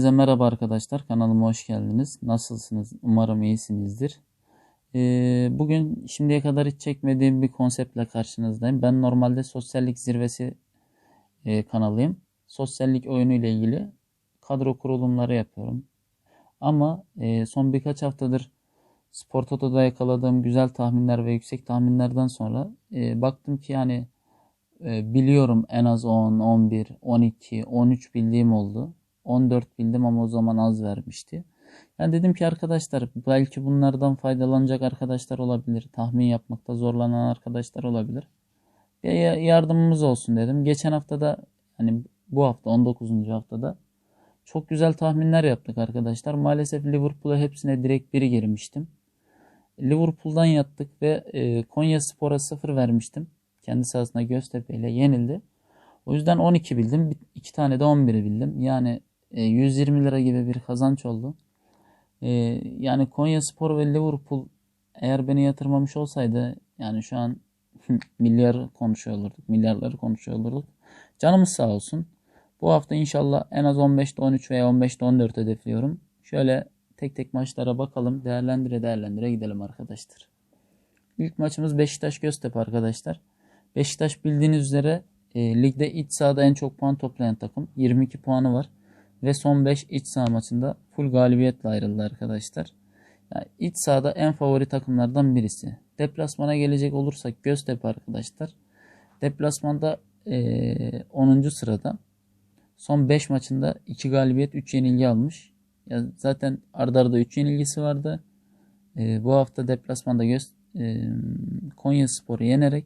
Hepinize merhaba arkadaşlar. Kanalıma hoş geldiniz. Nasılsınız? Umarım iyisinizdir. Ee, bugün şimdiye kadar hiç çekmediğim bir konseptle karşınızdayım. Ben normalde sosyallik zirvesi e, kanalıyım. Sosyallik oyunu ile ilgili kadro kurulumları yapıyorum. Ama e, son birkaç haftadır Spor Toto'da yakaladığım güzel tahminler ve yüksek tahminlerden sonra e, baktım ki yani biliyorum en az 10, 11, 12, 13 bildiğim oldu. 14 bildim ama o zaman az vermişti. Yani dedim ki arkadaşlar belki bunlardan faydalanacak arkadaşlar olabilir. Tahmin yapmakta zorlanan arkadaşlar olabilir. Bir yardımımız olsun dedim. Geçen haftada hani bu hafta 19. haftada çok güzel tahminler yaptık arkadaşlar. Maalesef Liverpool'a hepsine direkt biri girmiştim. Liverpool'dan yattık ve e, Konya Spor'a 0 vermiştim. Kendi sahasında Göztepe ile yenildi. O yüzden 12 bildim. 2 tane de 11'i bildim. Yani 120 e, lira gibi bir kazanç oldu. E, yani Konya Spor ve Liverpool eğer beni yatırmamış olsaydı yani şu an milyar konuşuyor olurduk. Milyarları konuşuyor olurduk. Canımız sağ olsun. Bu hafta inşallah en az 15'te 13 veya 15'te 14 hedefliyorum. Şöyle tek tek maçlara bakalım. Değerlendire değerlendire gidelim arkadaşlar. İlk maçımız Beşiktaş Göztepe arkadaşlar. Beşiktaş bildiğiniz üzere e, ligde iç sahada en çok puan toplayan takım. 22 puanı var. Ve son 5 iç saha maçında full galibiyetle ayrıldı arkadaşlar. Yani iç sahada en favori takımlardan birisi. Deplasmana gelecek olursak Göztepe arkadaşlar. Deplasmanda e, 10. sırada. Son 5 maçında 2 galibiyet 3 yenilgi almış. Ya zaten ardarda arda 3 yenilgisi vardı. E, bu hafta deplasmanda göz, e, Konya Spor'u yenerek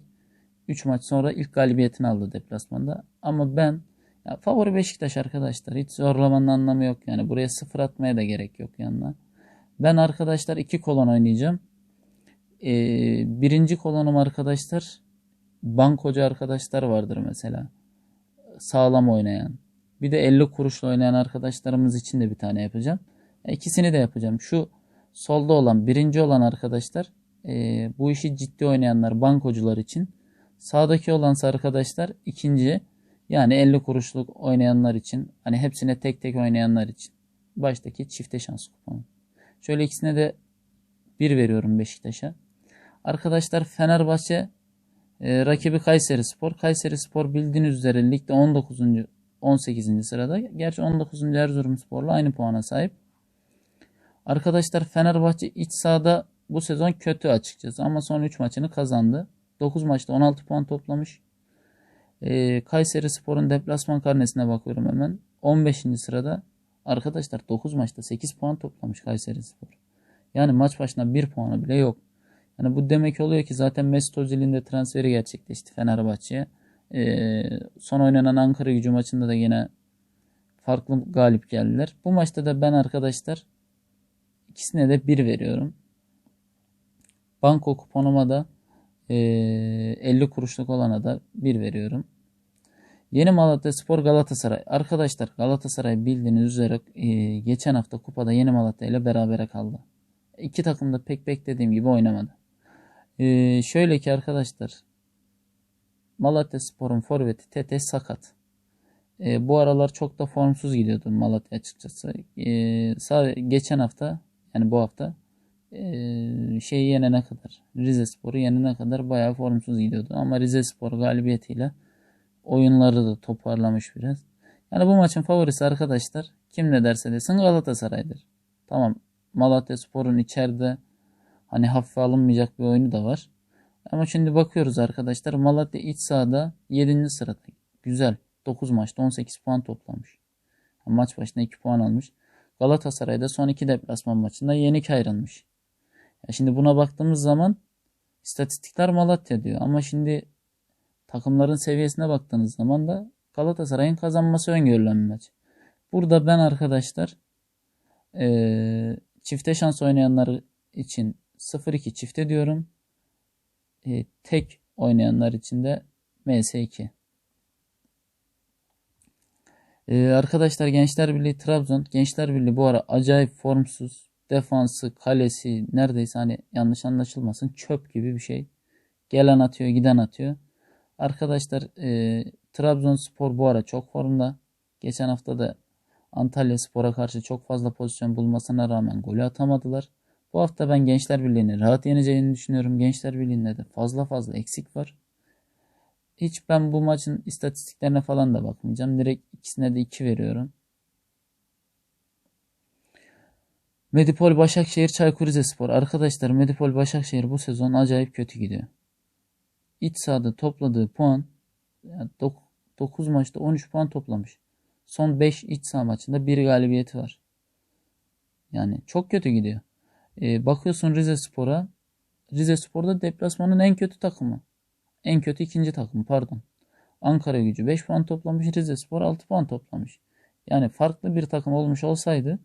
3 maç sonra ilk galibiyetini aldı deplasmanda. Ama ben ya favori Beşiktaş arkadaşlar. Hiç zorlamanın anlamı yok. Yani buraya sıfır atmaya da gerek yok yanına. Ben arkadaşlar iki kolon oynayacağım. Ee, birinci kolonum arkadaşlar bankocu arkadaşlar vardır mesela. Sağlam oynayan. Bir de 50 kuruşla oynayan arkadaşlarımız için de bir tane yapacağım. İkisini de yapacağım. Şu solda olan birinci olan arkadaşlar e, bu işi ciddi oynayanlar bankocular için. Sağdaki olansa arkadaşlar ikinci yani 50 kuruşluk oynayanlar için hani hepsine tek tek oynayanlar için. Baştaki çifte şans kuponu. Şöyle ikisine de bir veriyorum Beşiktaş'a. Arkadaşlar Fenerbahçe e, rakibi Kayseri Spor. Kayseri Spor bildiğiniz üzere ligde 19. 18. sırada. Gerçi 19. Erzurum Spor'la aynı puana sahip. Arkadaşlar Fenerbahçe iç sahada bu sezon kötü açıkçası ama son 3 maçını kazandı. 9 maçta 16 puan toplamış. E, Kayseri Spor'un deplasman karnesine bakıyorum hemen. 15. sırada arkadaşlar 9 maçta 8 puan toplamış Kayseri Spor. Yani maç başına 1 puanı bile yok. Yani bu demek oluyor ki zaten Mesut Özil'in de transferi gerçekleşti Fenerbahçe'ye. E, son oynanan Ankara gücü maçında da yine farklı galip geldiler. Bu maçta da ben arkadaşlar ikisine de 1 veriyorum. Banko kuponuma da e, 50 kuruşluk olana da 1 veriyorum. Yeni Malatya Spor Galatasaray. Arkadaşlar Galatasaray bildiğiniz üzere e, geçen hafta kupada Yeni Malatya ile berabere kaldı. İki takım da pek beklediğim gibi oynamadı. E, şöyle ki arkadaşlar Malatya Spor'un forveti Tete sakat. E, bu aralar çok da formsuz gidiyordu Malatya açıkçası. E, sadece geçen hafta yani bu hafta e, şeyi yenene kadar Rize Spor'u yenene kadar bayağı formsuz gidiyordu. Ama Rize Spor galibiyetiyle oyunları da toparlamış biraz. Yani bu maçın favorisi arkadaşlar kim ne derse desin Galatasaray'dır. Tamam Malatya Spor'un içeride hani hafife alınmayacak bir oyunu da var. Ama şimdi bakıyoruz arkadaşlar Malatya iç sahada 7. sırada. Güzel. 9 maçta 18 puan toplamış. Maç başına 2 puan almış. Galatasaray'da son 2 deplasman maçında yenik ayrılmış. Ya şimdi buna baktığımız zaman istatistikler Malatya diyor. Ama şimdi takımların seviyesine baktığınız zaman da Galatasaray'ın kazanması öngörülen bir maç. Burada ben arkadaşlar e, çifte şans oynayanlar için 0-2 çifte diyorum. E, tek oynayanlar için de MS2. Ee, arkadaşlar Gençler Birliği Trabzon. Gençler Birliği bu ara acayip formsuz. Defansı, kalesi neredeyse hani yanlış anlaşılmasın çöp gibi bir şey. Gelen atıyor, giden atıyor. Arkadaşlar e, Trabzonspor bu ara çok formda. Geçen hafta da Antalya Spor'a karşı çok fazla pozisyon bulmasına rağmen golü atamadılar. Bu hafta ben Gençler Birliği'ni rahat yeneceğini düşünüyorum. Gençler Birliği'nde de fazla fazla eksik var. Hiç ben bu maçın istatistiklerine falan da bakmayacağım. Direkt ikisine de 2 veriyorum. Medipol Başakşehir Çaykur Rizespor. Arkadaşlar Medipol Başakşehir bu sezon acayip kötü gidiyor. İç sahada topladığı puan yani 9 maçta 13 puan toplamış. Son 5 iç saha maçında bir galibiyeti var. Yani çok kötü gidiyor. Ee, bakıyorsun Rize Spor'a. Rize Spor'da deplasmanın en kötü takımı. En kötü ikinci takım pardon. Ankara gücü 5 puan toplamış. Rize Spor 6 puan toplamış. Yani farklı bir takım olmuş olsaydı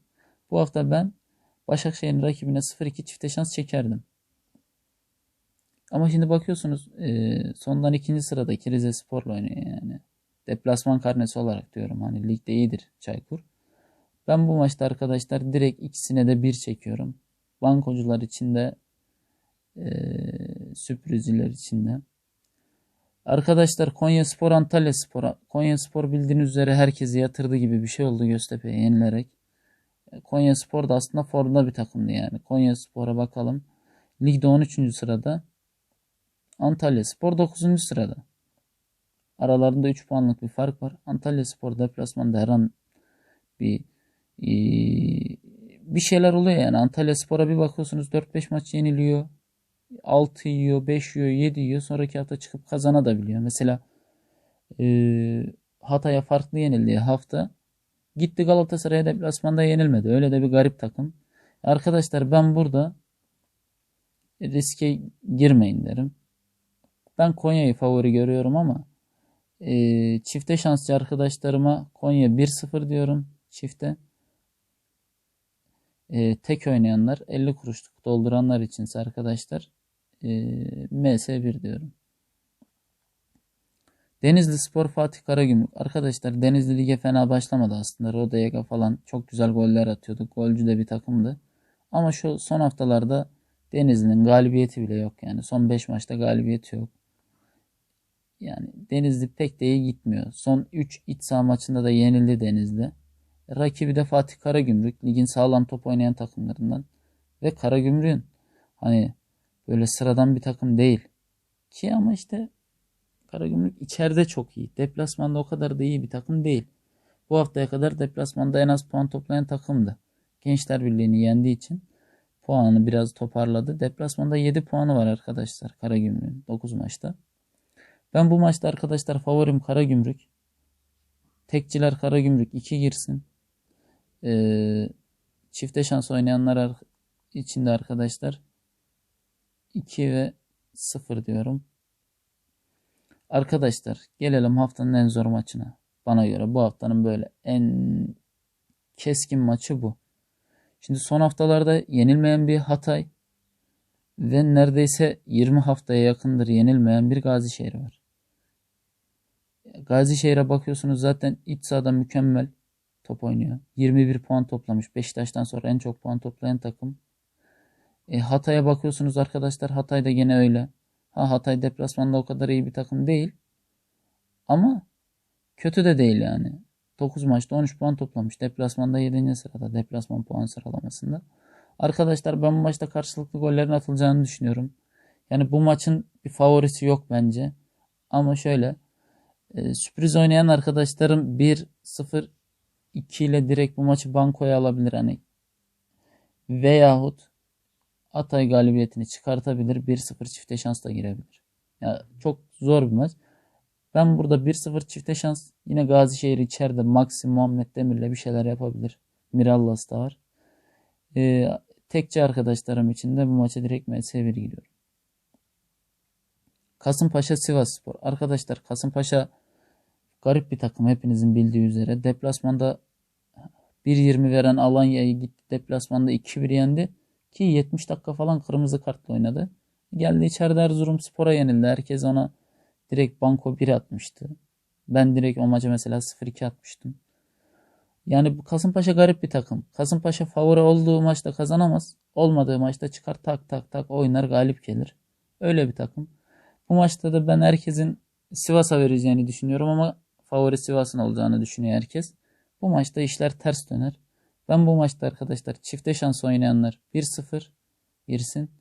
bu hafta ben Başakşehir'in rakibine 0-2 çifte şans çekerdim. Ama şimdi bakıyorsunuz e, sondan ikinci sıradaki Rize Spor'la oynuyor yani. Deplasman karnesi olarak diyorum. Hani ligde iyidir Çaykur. Ben bu maçta arkadaşlar direkt ikisine de bir çekiyorum. Bankocular için de e, sürprizler için de. Arkadaşlar Konya Spor Antalya Spor. Konya Spor bildiğiniz üzere herkesi yatırdı gibi bir şey oldu Göztepe'ye yenilerek. Konya Spor da aslında formda bir takımdı yani. Konya Spor'a bakalım. Ligde 13. sırada. Antalya Spor 9. sırada. Aralarında 3 puanlık bir fark var. Antalya Spor deplasmanda her an bir e, bir şeyler oluyor yani. Antalya Spor'a bir bakıyorsunuz 4-5 maç yeniliyor. 6 yiyor, 5 yiyor, 7 yiyor. Sonraki hafta çıkıp kazanabiliyor. Mesela e, Hatay'a farklı yenildiği hafta gitti Galatasaray'a deplasmanda yenilmedi. Öyle de bir garip takım. Arkadaşlar ben burada riske girmeyin derim. Ben Konya'yı favori görüyorum ama e, çifte şansçı arkadaşlarıma Konya 1-0 diyorum çifte. E, tek oynayanlar 50 kuruşluk dolduranlar içinse arkadaşlar e, MS1 diyorum. Denizli Spor Fatih Karagümrük. Arkadaşlar Denizli Lig'e fena başlamadı aslında. Rodayega falan çok güzel goller atıyordu. Golcü de bir takımdı. Ama şu son haftalarda Denizli'nin galibiyeti bile yok yani. Son 5 maçta galibiyeti yok. Yani Denizli pek de iyi gitmiyor. Son 3 iç saha maçında da yenildi Denizli. Rakibi de Fatih Karagümrük. Ligin sağlam top oynayan takımlarından. Ve Karagümrük'ün hani böyle sıradan bir takım değil. Ki ama işte Karagümrük içeride çok iyi. Deplasmanda o kadar da iyi bir takım değil. Bu haftaya kadar deplasmanda en az puan toplayan takımdı. Gençler Birliği'ni yendiği için puanını biraz toparladı. Deplasmanda 7 puanı var arkadaşlar Karagümrük'ün 9 maçta. Ben bu maçta arkadaşlar favorim Karagümrük. Tekçiler Karagümrük 2 girsin. Ee, çifte şans oynayanlar içinde arkadaşlar 2 ve 0 diyorum. Arkadaşlar gelelim haftanın en zor maçına. Bana göre bu haftanın böyle en keskin maçı bu. Şimdi son haftalarda yenilmeyen bir Hatay ve neredeyse 20 haftaya yakındır yenilmeyen bir Gazişehir var. Gazişehir'e bakıyorsunuz zaten iç sahada mükemmel top oynuyor. 21 puan toplamış. Beşiktaş'tan sonra en çok puan toplayan takım. E, Hatay'a bakıyorsunuz arkadaşlar. Hatay da gene öyle. Ha Hatay deplasmanda o kadar iyi bir takım değil. Ama kötü de değil yani. 9 maçta 13 puan toplamış. Deplasmanda 7. sırada. Deplasman puan sıralamasında. Arkadaşlar ben bu maçta karşılıklı gollerin atılacağını düşünüyorum. Yani bu maçın bir favorisi yok bence. Ama şöyle e, sürpriz oynayan arkadaşlarım 1-0 2 ile direkt bu maçı bankoya alabilir hani. Veyahut Atay galibiyetini çıkartabilir. 1-0 çifte şans da girebilir. Ya çok zor bir maç. Ben burada 1-0 çifte şans yine Gazişehir içeride Maxim Muhammed Demir'le bir şeyler yapabilir. Mirallas da var. Ee, tekçi arkadaşlarım için de bu maça direkt MS1 gidiyorum. Kasımpaşa Sivas Spor. Arkadaşlar Kasımpaşa garip bir takım hepinizin bildiği üzere. Deplasmanda 1.20 veren Alanya'yı gitti. Deplasmanda 2-1 yendi. Ki 70 dakika falan kırmızı kartla oynadı. Geldi içeride Erzurum Spor'a yenildi. Herkes ona direkt banko 1 atmıştı. Ben direkt o maça mesela 0-2 atmıştım. Yani bu Kasımpaşa garip bir takım. Kasımpaşa favori olduğu maçta kazanamaz. Olmadığı maçta çıkar tak tak tak oynar galip gelir. Öyle bir takım. Bu maçta da ben herkesin Sivas'a vereceğini düşünüyorum ama favori Sivas'ın olacağını düşünüyor herkes. Bu maçta işler ters döner. Ben bu maçta arkadaşlar çifte şans oynayanlar 1-0 girsin.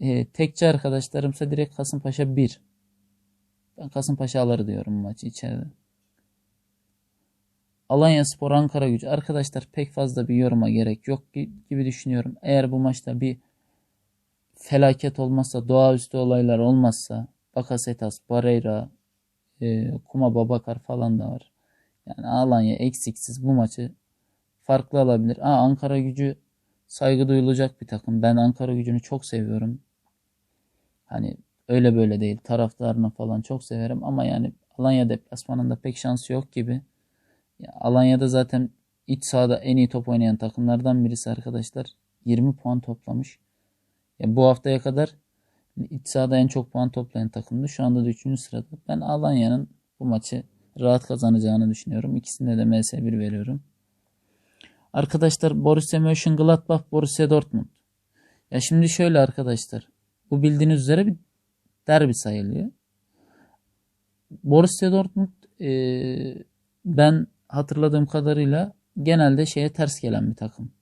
E, tekçi arkadaşlarımsa direkt Kasımpaşa 1. Ben Kasımpaşa alır diyorum maçı içeride. Alanya Spor Ankara gücü. Arkadaşlar pek fazla bir yoruma gerek yok gibi düşünüyorum. Eğer bu maçta bir felaket olmazsa, doğaüstü olaylar olmazsa, Bakasetas, Barreira, e, Kuma Babakar falan da var. Yani Alanya eksiksiz bu maçı farklı alabilir. Aa, Ankara gücü saygı duyulacak bir takım. Ben Ankara gücünü çok seviyorum. Hani öyle böyle değil. Taraftarını falan çok severim ama yani Alanya deplasmanında pek şansı yok gibi. Ya Alanya'da zaten iç sahada en iyi top oynayan takımlardan birisi arkadaşlar. 20 puan toplamış. Ya bu haftaya kadar iç sahada en çok puan toplayan takımdı. Şu anda da 3. sırada. Ben Alanya'nın bu maçı rahat kazanacağını düşünüyorum. İkisinde de MS1 veriyorum. Arkadaşlar Borussia Mönchengladbach, Borussia Dortmund. Ya şimdi şöyle arkadaşlar. Bu bildiğiniz üzere bir derbi sayılıyor. Borussia Dortmund e, ben hatırladığım kadarıyla genelde şeye ters gelen bir takım.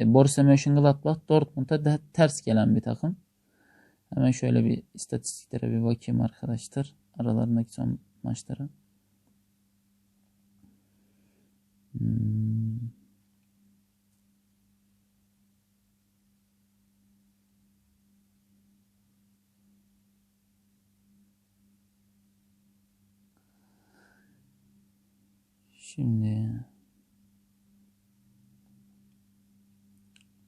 E, Borussia Mönchengladbach Dortmund'a da ters gelen bir takım. Hemen şöyle bir istatistiklere bir bakayım arkadaşlar. Aralarındaki son maçlara. Hmm. Şimdi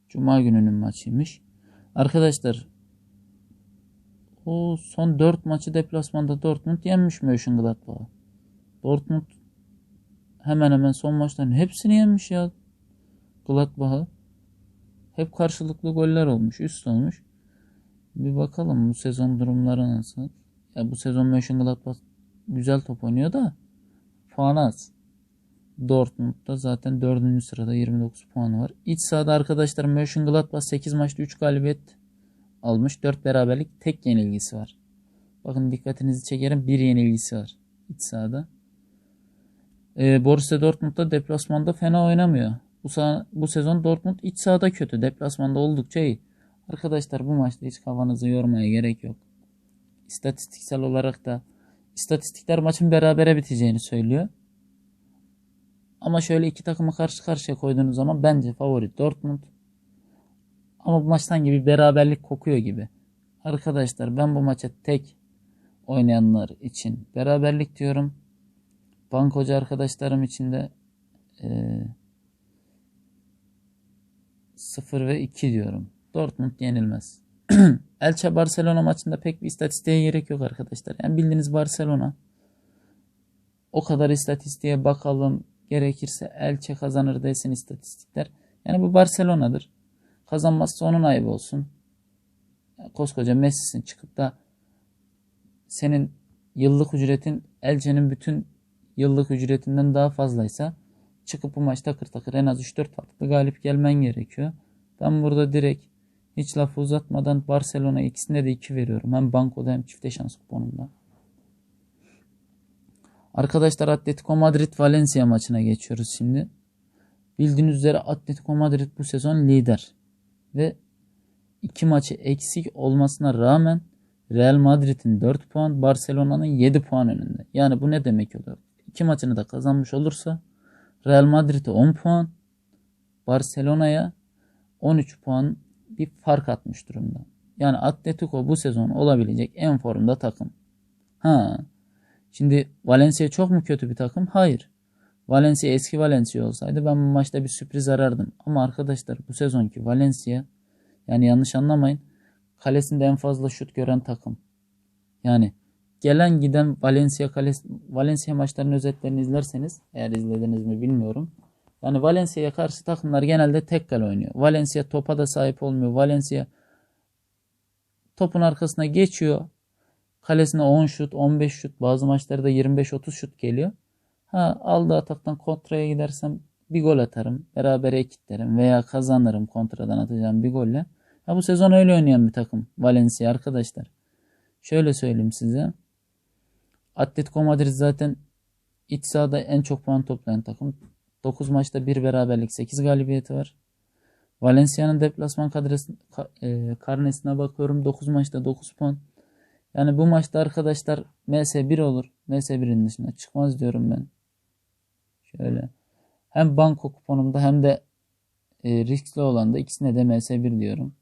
Cuma gününün maçıymış. Arkadaşlar o son 4 maçı deplasmanda Dortmund yenmiş Mönchengladbach'ı. Dortmund hemen hemen son maçların hepsini yenmiş ya. Gladbach'ı. Hep karşılıklı goller olmuş. Üst olmuş. Bir bakalım bu sezon durumları nasıl. Ya bu sezon Mönchengladbach güzel top oynuyor da puan az. Dortmund'da zaten 4. sırada 29 puanı var. İç sahada arkadaşlar Mönchengladbach 8 maçta 3 galibiyet almış. 4 beraberlik tek yenilgisi var. Bakın dikkatinizi çekerim bir yenilgisi var iç sahada. Ee, Borussia Dortmund'da deplasmanda fena oynamıyor. Bu, bu sezon Dortmund iç sahada kötü. Deplasmanda oldukça iyi. Arkadaşlar bu maçta hiç kafanızı yormaya gerek yok. İstatistiksel olarak da istatistikler maçın berabere biteceğini söylüyor. Ama şöyle iki takımı karşı karşıya koyduğunuz zaman bence favori Dortmund. Ama bu maçtan gibi beraberlik kokuyor gibi. Arkadaşlar ben bu maça tek oynayanlar için beraberlik diyorum. Bankocu arkadaşlarım için de e, 0 ve 2 diyorum. Dortmund yenilmez. Elche Barcelona maçında pek bir istatistiğe gerek yok arkadaşlar. Yani bildiğiniz Barcelona. O kadar istatistiğe bakalım gerekirse Elche kazanır desin istatistikler. Yani bu Barcelona'dır. Kazanmazsa onun ayıbı olsun. koskoca Messi'sin çıkıp da senin yıllık ücretin Elche'nin bütün yıllık ücretinden daha fazlaysa çıkıp bu maçta takır takır en az 3-4 farklı galip gelmen gerekiyor. Ben burada direkt hiç lafı uzatmadan Barcelona ikisinde de 2 veriyorum. Hem bankoda hem çifte şans kuponunda. Arkadaşlar Atletico Madrid Valencia maçına geçiyoruz şimdi. Bildiğiniz üzere Atletico Madrid bu sezon lider. Ve iki maçı eksik olmasına rağmen Real Madrid'in 4 puan, Barcelona'nın 7 puan önünde. Yani bu ne demek oluyor? İki maçını da kazanmış olursa Real Madrid'e 10 puan, Barcelona'ya 13 puan bir fark atmış durumda. Yani Atletico bu sezon olabilecek en formda takım. Ha. Şimdi Valencia çok mu kötü bir takım? Hayır. Valencia eski Valencia olsaydı ben bu maçta bir sürpriz arardım. Ama arkadaşlar bu sezonki Valencia yani yanlış anlamayın kalesinde en fazla şut gören takım. Yani gelen giden Valencia kales Valencia maçlarının özetlerini izlerseniz eğer izlediniz mi bilmiyorum. Yani Valencia'ya karşı takımlar genelde tek kale oynuyor. Valencia topa da sahip olmuyor. Valencia topun arkasına geçiyor. Kalesine 10 şut, 15 şut, bazı maçlarda 25-30 şut geliyor. Ha aldığı ataktan kontraya gidersem bir gol atarım. Beraber ekitlerim veya kazanırım kontradan atacağım bir golle. Ha bu sezon öyle oynayan bir takım Valencia arkadaşlar. Şöyle söyleyeyim size. Atletico Madrid zaten iç sahada en çok puan toplayan takım. 9 maçta 1 beraberlik 8 galibiyeti var. Valencia'nın deplasman kadresi, ka- e, karnesine bakıyorum. 9 maçta 9 puan. Yani bu maçta arkadaşlar MS1 olur. MS1'in dışına çıkmaz diyorum ben. Şöyle. Hem banko kuponumda hem de e, riskli olan da ikisine de MS1 diyorum.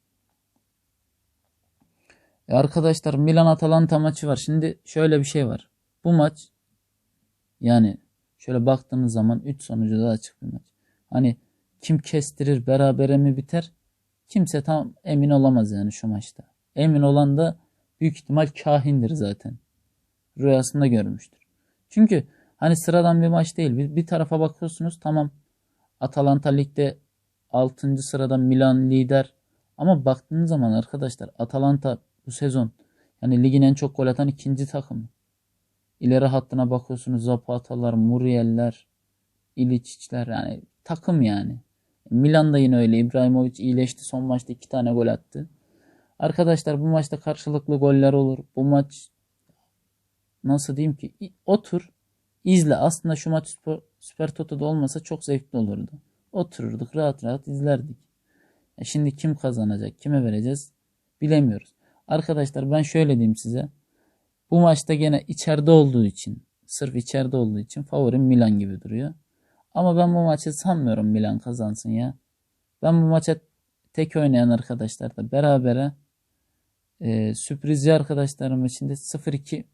E arkadaşlar Milan Atalanta maçı var. Şimdi şöyle bir şey var. Bu maç yani şöyle baktığınız zaman 3 sonucu da açık bir maç. Hani kim kestirir berabere mi biter? Kimse tam emin olamaz yani şu maçta. Emin olan da büyük ihtimal kahindir zaten. Rüyasında görmüştür. Çünkü hani sıradan bir maç değil. Bir, bir tarafa bakıyorsunuz tamam Atalanta ligde 6. sırada Milan lider. Ama baktığınız zaman arkadaşlar Atalanta bu sezon yani ligin en çok gol atan ikinci takımı. İleri hattına bakıyorsunuz Zapatalar, Muriel'ler, İliçiçler yani takım yani. Milan da yine öyle. İbrahimovic iyileşti. Son maçta iki tane gol attı. Arkadaşlar bu maçta karşılıklı goller olur. Bu maç nasıl diyeyim ki otur izle. Aslında şu maç Süper, Süper Toto'da olmasa çok zevkli olurdu. Otururduk rahat rahat izlerdik. Ya şimdi kim kazanacak? Kime vereceğiz? Bilemiyoruz. Arkadaşlar ben şöyle diyeyim size. Bu maçta gene içeride olduğu için, sırf içeride olduğu için favorim Milan gibi duruyor. Ama ben bu maçı sanmıyorum Milan kazansın ya. Ben bu maça tek oynayan arkadaşlar da berabere e, sürprizci arkadaşlarım içinde 0-2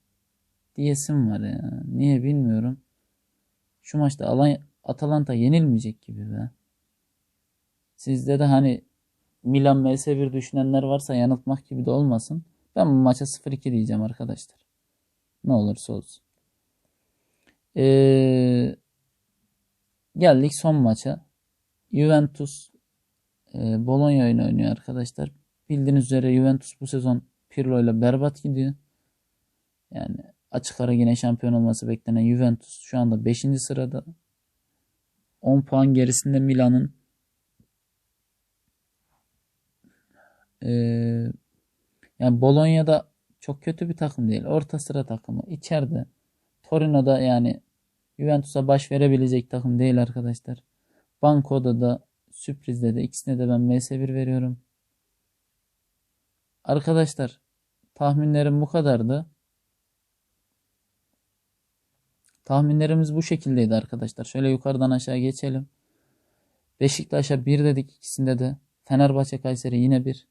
diyesim var ya. Niye bilmiyorum. Şu maçta Alanya, Atalanta yenilmeyecek gibi be. Sizde de hani Milan MS1 düşünenler varsa yanıltmak gibi de olmasın. Ben bu maça 0-2 diyeceğim arkadaşlar. Ne olursa olsun. Ee, geldik son maça. Juventus e, Bologna oyunu oynuyor arkadaşlar. Bildiğiniz üzere Juventus bu sezon Pirlo ile berbat gidiyor. Yani açık ara yine şampiyon olması beklenen Juventus şu anda 5. sırada. 10 puan gerisinde Milan'ın ee, yani Bologna'da çok kötü bir takım değil. Orta sıra takımı. İçeride. Torino'da yani Juventus'a baş verebilecek takım değil arkadaşlar. Banco'da da sürprizde de ikisine de ben MS1 veriyorum. Arkadaşlar tahminlerim bu kadardı. Tahminlerimiz bu şekildeydi arkadaşlar. Şöyle yukarıdan aşağı geçelim. Beşiktaş'a 1 dedik ikisinde de. Fenerbahçe Kayseri yine 1.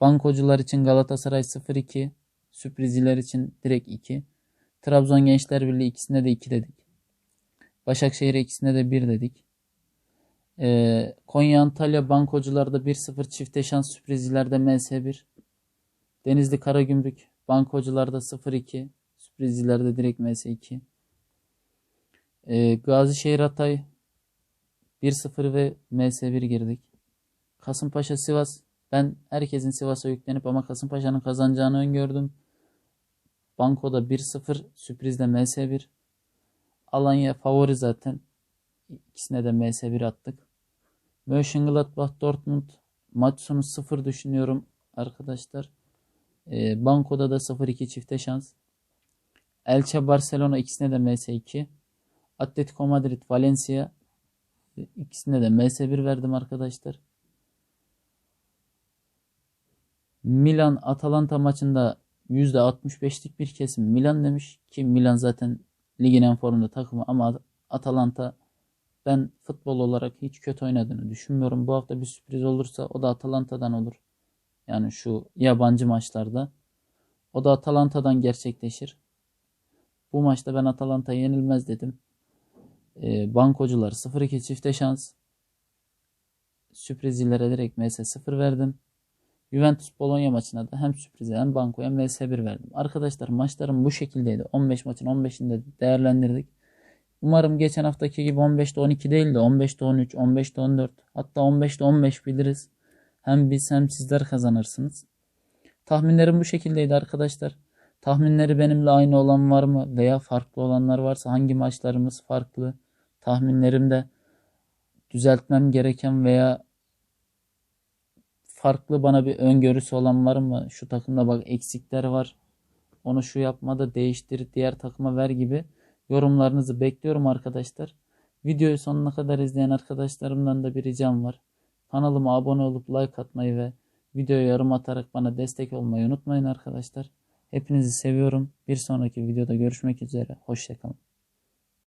Bankocular için Galatasaray 0-2. Sürprizciler için direkt 2. Trabzon Gençler Birliği ikisinde de 2 dedik. Başakşehir ikisinde de 1 dedik. Ee, Konya Antalya Bankocularda 1-0 çifte şans sürprizcilerde MS1. Denizli Karagümrük Bankocularda 0-2. Sürprizcilerde direkt MS2. Ee, Gazişehir Hatay 1-0 ve MS1 girdik. Kasımpaşa Sivas ben herkesin Sivas'a yüklenip ama Kasımpaşa'nın kazanacağını öngördüm. Banko'da 1-0 sürprizde MS1. Alanya favori zaten. İkisine de MS1 attık. Mönchengladbach Dortmund maç sonu 0 düşünüyorum arkadaşlar. E, Banko'da da 0-2 çifte şans. Elche Barcelona ikisine de MS2. Atletico Madrid Valencia ikisine de MS1 verdim arkadaşlar. Milan Atalanta maçında %65'lik bir kesim Milan demiş ki Milan zaten ligin en formda takımı ama Atalanta ben futbol olarak hiç kötü oynadığını düşünmüyorum. Bu hafta bir sürpriz olursa o da Atalanta'dan olur. Yani şu yabancı maçlarda. O da Atalanta'dan gerçekleşir. Bu maçta ben Atalanta yenilmez dedim. E, bankocular 0-2 çifte şans. Sürprizcilere direkt MS 0 verdim. Juventus Bologna maçına da hem sürprize hem bankoya MS1 verdim. Arkadaşlar maçlarım bu şekildeydi. 15 maçın 15'inde değerlendirdik. Umarım geçen haftaki gibi 15'te 12 değil de 15'te 13, 15'te 14 hatta 15'te 15 biliriz. Hem biz hem sizler kazanırsınız. Tahminlerim bu şekildeydi arkadaşlar. Tahminleri benimle aynı olan var mı veya farklı olanlar varsa hangi maçlarımız farklı? Tahminlerimde düzeltmem gereken veya farklı bana bir öngörüsü olan var mı? Şu takımda bak eksikler var. Onu şu yapmada değiştir, diğer takıma ver gibi Yorumlarınızı bekliyorum arkadaşlar. Videoyu sonuna kadar izleyen arkadaşlarımdan da bir ricam var. Kanalıma abone olup like atmayı ve videoya yorum atarak bana destek olmayı unutmayın arkadaşlar. Hepinizi seviyorum. Bir sonraki videoda görüşmek üzere. Hoşçakalın.